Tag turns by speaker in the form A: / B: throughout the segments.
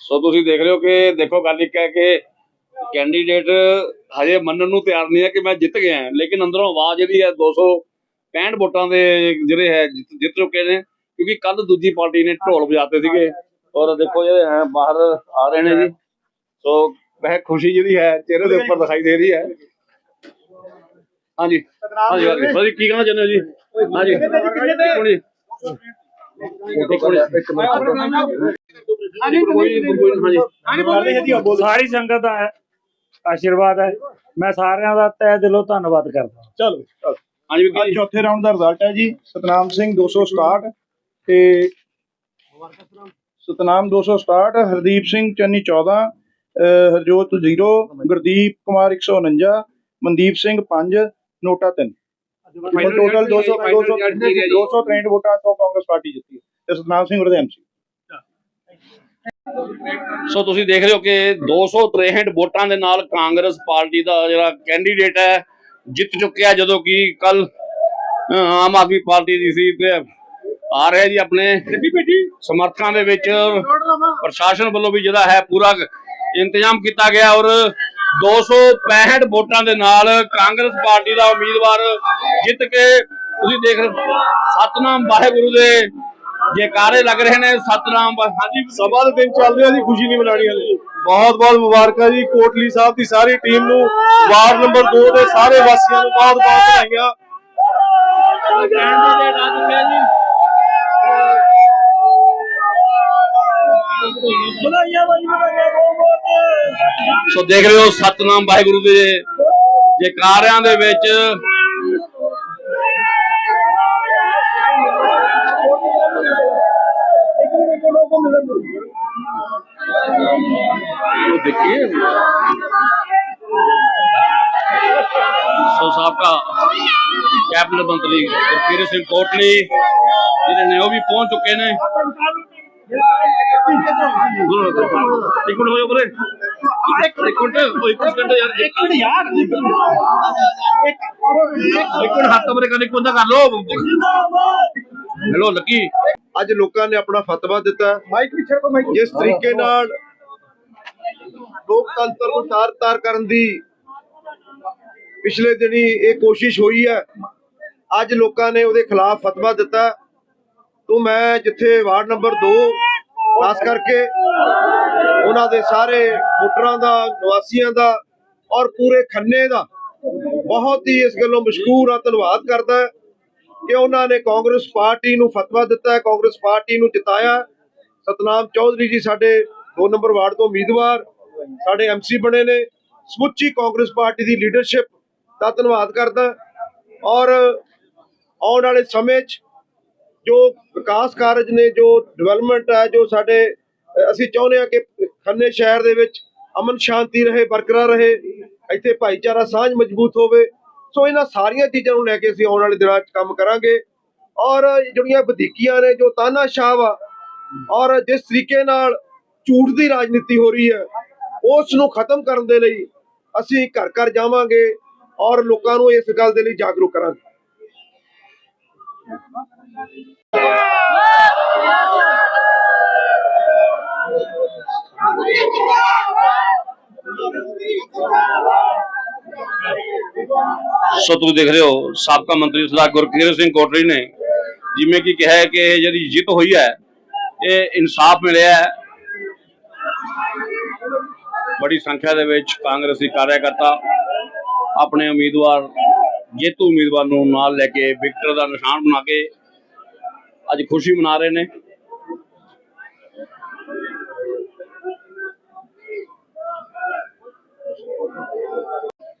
A: ਸੋ ਤੁਸੀਂ ਦੇਖ ਰਹੇ ਹੋ ਕਿ ਦੇਖੋ ਗੱਲ ਇੱਕ ਹੈ ਕਿ ਕੈਂਡੀਡੇਟ ਹਜੇ ਮੰਨਣ ਨੂੰ ਤਿਆਰ ਨਹੀਂ ਹੈ ਕਿ ਮੈਂ ਜਿੱਤ ਗਿਆ ਹਾਂ। ਲੇਕਿਨ ਅੰਦਰੋਂ ਆਵਾਜ਼ ਜਿਹੜੀ ਹੈ 265 ਵੋਟਾਂ ਦੇ ਜਿਹੜੇ ਹੈ ਜਿੱਤ ਚੁੱਕੇ ਨੇ। ਕਿਉਂਕਿ ਕੱਲ ਦੂਜੀ ਪਾਰਟੀ ਨੇ ਢੋਲ ਵਜਾਤੇ ਸੀਗੇ। ਔਰ ਦੇਖੋ ਜਿਹੜੇ ਹੈ ਬਾਹਰ ਆ ਰਹੇ ਨੇ ਜੀ। ਸੋ ਵह ਖੁਸ਼ੀ ਜਿਹੜੀ ਹੈ ਚਿਹਰੇ ਦੇ ਉੱਪਰ ਦਿਖਾਈ ਦੇ ਰਹੀ ਹੈ। ਹਾਂਜੀ। ਹਾਂਜੀ ਹਾਂਜੀ। ਕੀ ਕਹਿਣਾ ਚਾਹੁੰਦੇ ਹੋ ਜੀ? ਹਾਂਜੀ। ਇੱਕ ਮਿੰਟ ਜੀ ਇੱਕ ਮਿੰਟ।
B: ਸਾਰੀ ਸੰਗਤ ਦਾ ਆਸ਼ੀਰਵਾਦ ਹੈ। ਮੈਂ ਸਾਰਿਆਂ ਦਾ ਤਹਿ ਦਿਲੋਂ ਧੰਨਵਾਦ ਕਰਦਾ
C: ਚਲੋ।
A: ਹਾਂਜੀ
C: ਅੱਜ ਚੌਥੇ ਰਾਉਂਡ ਦਾ ਰਿਜ਼ਲਟ ਹੈ ਜੀ। ਸਤਨਾਮ ਸਿੰਘ 267 ਤੇ ਸਤਨਾਮ 267 ਹਰਦੀਪ ਸਿੰਘ ਚੰਨੀ 14 ਅਹ ਹਰਜੋਤ 0 ਗੁਰਦੀਪ ਕੁਮਾਰ 149 ਮਨਦੀਪ ਸਿੰਘ 5 ਨੋਟਾ 3 ਟੋਟਲ 200 200 263 ਵੋਟਾਂ ਤੋਂ ਕਾਂਗਰਸ ਪਾਰਟੀ ਜਿੱਤੀ ਹੈ। ਤੇ ਸਤਨਾਮ ਸਿੰਘ ਉਹਦੇ ਐਮਸੀ
A: ਸੋ ਤੁਸੀਂ ਦੇਖ ਰਹੇ ਹੋ ਕਿ 263 ਵੋਟਾਂ ਦੇ ਨਾਲ ਕਾਂਗਰਸ ਪਾਰਟੀ ਦਾ ਜਿਹੜਾ ਕੈਂਡੀਡੇਟ ਹੈ ਜਿੱਤ ਚੁੱਕਿਆ ਜਦੋਂ ਕਿ ਕੱਲ ਆਮ ਆਦਮੀ ਪਾਰਟੀ ਦੀ ਸੀ ਤੇ ਆ ਰਿਹਾ ਜੀ ਆਪਣੇ ਸਮਰਥਕਾਂ ਦੇ ਵਿੱਚ। ਪ੍ਰਸ਼ਾਸਨ ਵੱਲੋਂ ਵੀ ਜਿਹੜਾ ਹੈ ਪੂਰਾ ਇੰਤਜ਼ਾਮ ਕੀਤਾ ਗਿਆ ਔਰ 265 ਵੋਟਾਂ ਦੇ ਨਾਲ ਕਾਂਗਰਸ ਪਾਰਟੀ ਦਾ ਉਮੀਦਵਾਰ ਜਿੱਤ ਕੇ ਤੁਸੀਂ ਦੇਖ ਰਹੇ ਸਤਨਾਮ ਵਾਹਿਗੁਰੂ ਦੇ ਜੈਕਾਰੇ ਲੱਗ ਰਹੇ ਨੇ ਸਤਨਾਮ ਹਾਂਜੀ
C: ਸਭਾ ਦੇ ਦਿਨ ਚੱਲ ਰਿਹਾ ਜੀ ਖੁਸ਼ੀ ਨਹੀਂ ਮਨਾਣੀ ਹਲੇ। ਬਹੁਤ ਬਹੁਤ ਮੁਬਾਰਕਾਂ ਜੀ ਕੋਟਲੀ ਸਾਹਿਬ ਦੀ ਸਾਰੀ ਟੀਮ ਨੂੰ ਵਾਰਡ ਨੰਬਰ 2 ਦੇ ਸਾਰੇ ਵਾਸੀਆਂ ਨੂੰ ਬਹੁਤ ਬਹੁਤ ਵਧਾਈਆਂ।
A: ਜੀ ਸੋ ਦੇਖ ਰਹੇ ਹੋ ਸਤਨਾਮ ਵਾਹਿਗੁਰੂ ਦੇ ਜੈਕਾਰਿਆਂ ਦੇ ਵਿੱਚ ਉਹ देखिए ਸੋ ਸਾਬਕਾ ਕੈਬਨਿਟ ਮੰਤਰੀ ਗੁਰਪ੍ਰੀਤ ਸਿੰਘ ਕੋਟਲੀ ਜਿਹੜੇ ਨੇ ਉਹ ਵੀ ਪਹੁੰਚ ਚੁੱਕੇ ਨੇ ਇੱਕ ਮਿੰਟ ਹੋਇਓ ਬਰੇ ਇੱਕ ਇੱਕ ਮਿੰਟ ਉਹ ਇੱਕ ਸਕਿੰਟ ਯਾਰ ਇੱਕ ਮਿੰਟ ਯਾਰ ਇੱਕ ਮਿੰਟ ਹੱਥ ਬਰੇ ਕਰ ਇੱਕ ਬੰਦਾ ਕਰ ਲੋ ਹੈਲੋ ਲੱਕੀ
D: ਅੱਜ ਲੋਕਾਂ ਨੇ ਆਪਣਾ ਫਤਵਾ ਦਿੱਤਾ। ਜਿਸ ਤਰੀਕੇ ਨਾਲ ਲੋਕਤੰਤਰ ਨੂੰ ਤਾਰ-ਤਾਰ ਕਰਨ ਦੀ ਪਿਛਲੇ ਦਿਨੀ ਇਹ ਕੋਸ਼ਿਸ਼ ਹੋਈ ਹੈ। ਅੱਜ ਲੋਕਾਂ ਨੇ ਉਹਦੇ ਖਿਲਾਫ ਫਤਵਾ ਦਿੱਤਾ। ਤੋਂ ਮੈਂ ਜਿੱਥੇ ਵਾਰਡ ਨੰਬਰ 2 ਖਾਸ ਕਰਕੇ ਉਹਨਾਂ ਦੇ ਸਾਰੇ ਵੋਟਰਾਂ ਦਾ ਨਿਵਾਸੀਆਂ ਦਾ ਔਰ ਪੂਰੇ ਖੰਨੇ ਦਾ ਬਹੁਤ ਹੀ ਇਸ ਗੱਲੋਂ ਮਸ਼ਕੂਰ ਆ ਧੰਨਵਾਦ ਕਰਦਾ। ਕਿ ਉਹਨਾਂ ਨੇ ਕਾਂਗਰਸ ਪਾਰਟੀ ਨੂੰ ਫਤਵਾ ਦਿੱਤਾ ਕਾਂਗਰਸ ਪਾਰਟੀ ਨੂੰ ਜਿਤਾਇਆ ਸਤਨਾਮ ਚੌਧਰੀ ਜੀ ਸਾਡੇ 2 ਨੰਬਰ ਵਾਰਡ ਤੋਂ ਉਮੀਦਵਾਰ, ਸਾਡੇ ਐਮਸੀ ਬਣੇ ਨੇ। ਸਮੁੱਚੀ ਕਾਂਗਰਸ ਪਾਰਟੀ ਦੀ ਲੀਡਰਸ਼ਿਪ ਦਾ ਧੰਨਵਾਦ ਕਰਦਾ ਔਰ ਆਉਣ ਵਾਲੇ ਸਮੇਂ 'ਚ ਜੋ ਵਿਕਾਸ ਕਾਰਜ ਨੇ, ਜੋ ਡਿਵੈਲਪਮੈਂਟ ਹੈ, ਜੋ ਸਾਡੇ, ਅਸੀਂ ਚਾਹੁੰਦੇ ਹਾਂ ਕਿ ਖੰਨੇ ਸ਼ਹਿਰ ਦੇ ਵਿੱਚ ਅਮਨ ਸ਼ਾਂਤੀ ਰਹੇ, ਬਰਕਰਾਰ ਰਹੇ, ਇੱਥੇ ਭਾਈਚਾਰਾ ਸਾਂਝ ਮਜ਼ਬੂਤ ਹੋਵੇ। ਸੋ ਇਹਨਾਂ ਸਾਰੀਆਂ ਚੀਜ਼ਾਂ ਨੂੰ ਲੈ ਕੇ ਅਸੀਂ ਆਉਣ ਵਾਲੇ ਦਿਨਾਂ 'ਚ ਕੰਮ ਕਰਾਂਗੇ। ਔਰ ਜਿਹੜੀਆਂ ਵਧੀਕੀਆਂ ਨੇ, ਜੋ ਤਾਨਾਸ਼ਾਹ ਵਾ ਔਰ ਜਿਸ ਤਰੀਕੇ ਨਾਲ ਝੂਠ ਦੀ ਰਾਜਨੀਤੀ ਹੋ ਰਹੀ ਹੈ, ਉਸ ਨੂੰ ਖਤਮ ਕਰਨ ਦੇ ਲਈ ਅਸੀਂ ਘਰ ਘਰ ਜਾਵਾਂਗੇ ਔਰ ਲੋਕਾਂ ਨੂੰ ਇਸ ਗੱਲ ਦੇ ਲਈ ਜਾਗਰੂਕ ਕਰਾਂਗੇ।
A: ਸੋ ਤੁਸੀਂ ਦੇਖ ਰਹੇ ਹੋ, ਸਾਬਕਾ ਮੰਤਰੀ ਸਰਦਾਰ ਗੁਰਕੀਰਤ ਸਿੰਘ ਕੋਟਰੀ ਨੇ ਜਿਵੇਂ ਕਿ ਕਿਹਾ ਹੈ ਕਿ ਇਹ ਜਿਹੜੀ ਜਿੱਤ ਹੋਈ ਹੈ, ਇਹ ਇਨਸਾਫ ਮਿਲਿਆ ਹੈ। ਬੜੀ ਸੰਖਿਆ ਦੇ ਵਿੱਚ ਕਾਂਗਰਸੀ ਕਾਰਜਕਰਤਾ ਆਪਣੇ ਉਮੀਦਵਾਰ, ਜੇਤੂ ਉਮੀਦਵਾਰ ਨੂੰ ਨਾਲ ਲੈ ਕੇ ਵਿਕਟਰ ਦਾ ਨਿਸ਼ਾਨ ਬਣਾ ਕੇ ਅੱਜ ਖੁਸ਼ੀ ਮਨਾ ਰਹੇ ਨੇ।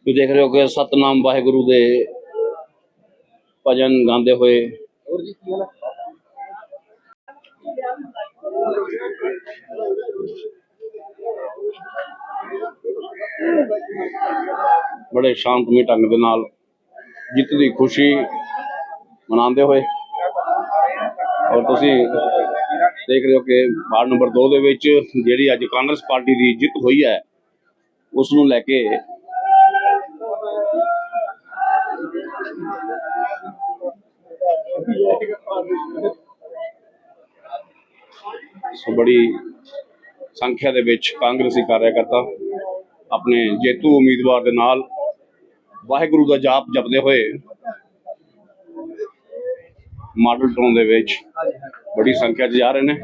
A: ਤੁਸੀਂ ਦੇਖ ਰਹੇ ਹੋ ਕਿ ਸਤਨਾਮ ਵਾਹਿਗੁਰੂ ਦੇ ਭਜਨ ਗਾਉਂਦੇ ਹੋਏ ਬੜੇ ਸ਼ਾਂਤਮਈ ਢੰਗ ਦੇ ਨਾਲ ਜਿੱਤ ਦੀ ਖੁਸ਼ੀ ਮਨਾਉਂਦੇ ਹੋਏ। ਔਰ ਤੁਸੀਂ ਦੇਖ ਰਹੇ ਹੋ ਕਿ ਵਾਰਡ ਨੰਬਰ 2 ਦੇ ਵਿੱਚ ਜਿਹੜੀ ਅੱਜ ਕਾਂਗਰਸ ਪਾਰਟੀ ਦੀ ਜਿੱਤ ਹੋਈ ਹੈ, ਉਸ ਨੂੰ ਲੈ ਕੇ ਸੋ ਬੜੀ ਸੰਖਿਆ ਦੇ ਵਿੱਚ ਕਾਂਗਰਸੀ ਕਾਰਜਕਰਤਾ ਆਪਣੇ ਜੇਤੂ ਉਮੀਦਵਾਰ ਦੇ ਨਾਲ ਵਾਹਿਗੁਰੂ ਦਾ ਜਾਪ ਜਪਦੇ ਹੋਏ ਮਾਡਲ ਟਾਊਨ ਦੇ ਵਿੱਚ ਬੜੀ ਸੰਖਿਆ 'ਚ ਜਾ ਰਹੇ ਨੇ।